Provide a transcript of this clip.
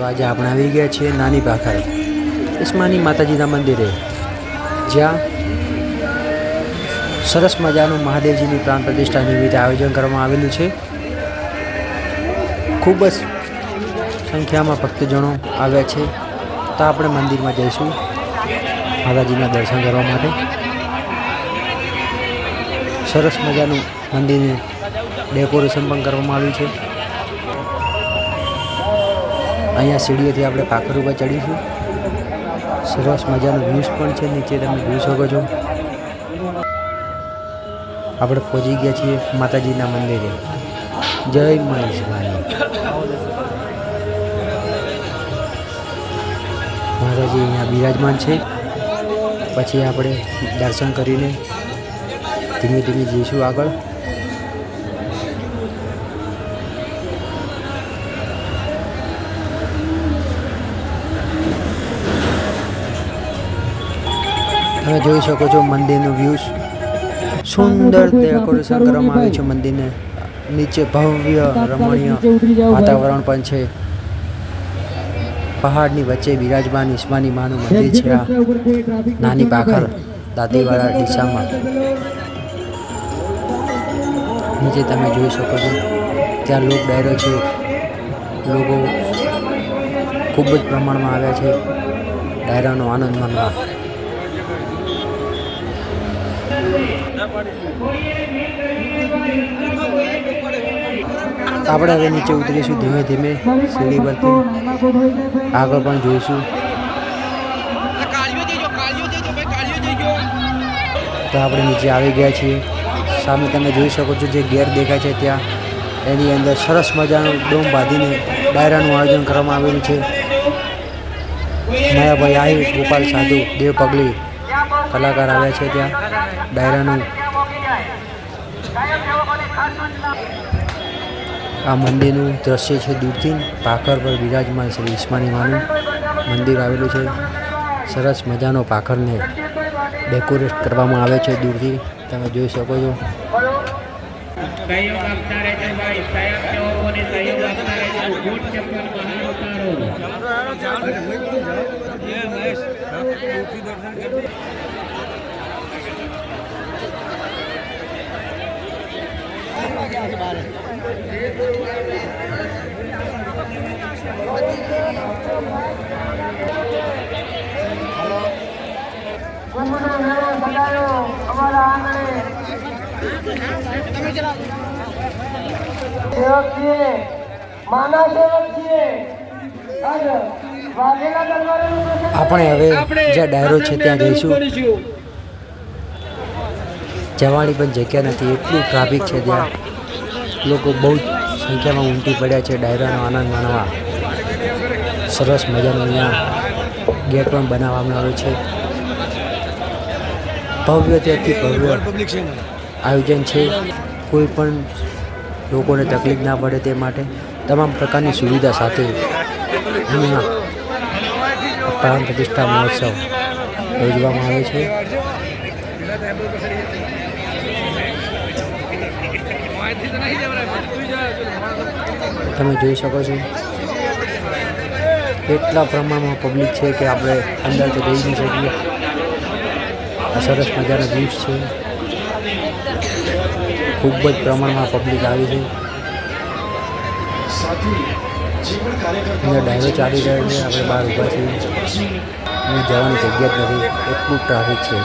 તો આજે આપણે આવી ગયા છીએ નાની ભાખર ઇસ્માની માતાજીના મંદિરે. જ્યાં સરસ મજાનું મહાદેવજીની પ્રાણ પ્રતિષ્ઠા નિમિત્તે આયોજન કરવામાં આવેલું છે. ખૂબ જ સંખ્યામાં ભક્તજનો આવ્યા છે. તો આપણે મંદિરમાં જઈશું માતાજીના દર્શન કરવા માટે. સરસ મજાનું મંદિરને ડેકોરેશન પણ કરવામાં આવ્યું છે. અહીંયા સીડીઓથી આપણે પાખર ઉપર ચડીશું. સરસ મજાનું વ્યૂઝ પણ છે, નીચે તમે જોઈ શકો છો. આપણે પહોંચી ગયા છીએ માતાજીના મંદિરે. જય મહેશભાઈ માતાજી અહીંયા બિરાજમાન છે. પછી આપણે દર્શન કરીને ધીમે ધીમે જઈશું આગળ. તમે જોઈ શકો છો મંદિરનું વ્યૂઝ સુંદર ડેકોરેશન કરવામાં આવ્યું છે મંદિરને. નીચે ભવ્ય રમણીય વાતાવરણ પણ છે. પહાડની વચ્ચે બિરાજમાન ઈસ્માની માનું મંદિર છે આ નાની પાખર દાંતીવાડા દિશામાં નીચે તમે જોઈ શકો છો, ત્યાં લોક ડાયરો છે. લોકો ખૂબ જ પ્રમાણમાં આવ્યા છે. ડાયરાનો આનંદ માણવા. આપણે હવે નીચે ઉતરીશું ધીમે ધીમે, સીડી પરથી. આગળ પણ જોઈશું. તો આપણે નીચે આવી ગયા છીએ. સામે તમે જોઈ શકો છો જે ગેર દેખાય છે ત્યાં. એની અંદર સરસ મજાનું ડોમ બાંધીને ડાયરાનું આયોજન કરવામાં આવેલું છે. માયાભાઈ આહિર, ગોપાલ સાધુ, દેવ પગલી. કલાકાર આવ્યા છે ત્યાં. ડાયરાનું આ મંદિરનું દ્રશ્ય છે દૂરથી. પાખર પર બિરાજમાન શ્રી ઈસ્માની માનું મંદિર આવેલું છે. સરસ મજાનો પાખરને ડેકોરેટ કરવામાં આવે છે દૂરથી. તમે જોઈ શકો છો. ભાઈ સેવક છીએ માના સેવક છીએ. દર્શન આપણે હવે જે ડાયરો છે ત્યાં જઈશું. જવાની પણ જગ્યા નથી એટલું ટ્રાફિક છે ત્યાં. લોકો બહુ જ સંખ્યામાં ઉમટી પડ્યા છે ડાયરાનો આનંદ માણવા. સરસ મજાનો અહીંયા ગેટ પણ બનાવવામાં આવ્યો છે. ભવ્ય ત્યાંથી ભવ્ય આયોજન છે. કોઈ પણ લોકોને તકલીફ ના પડે તે માટે તમામ પ્રકારની સુવિધા સાથે અહીંયા પ્રાણ પ્રતિષ્ઠા મહોત્સવ યોજવામાં આવે છે. તમે જોઈ શકો છો. એટલા પ્રમાણમાં પબ્લિક છે કે આપણે અંદર તો જઈ નહીં શકીએ. આ સરસ મજાનો વ્યૂઝ છે. ખૂબ જ પ્રમાણમાં પબ્લિક આવી છે. અહીંયા ડાયરો ચાલી રહ્યો છે આપણે બહાર ઊભા છીએ. અને જવાની જગ્યા જ નથી એટલું ટ્રાફિક છે.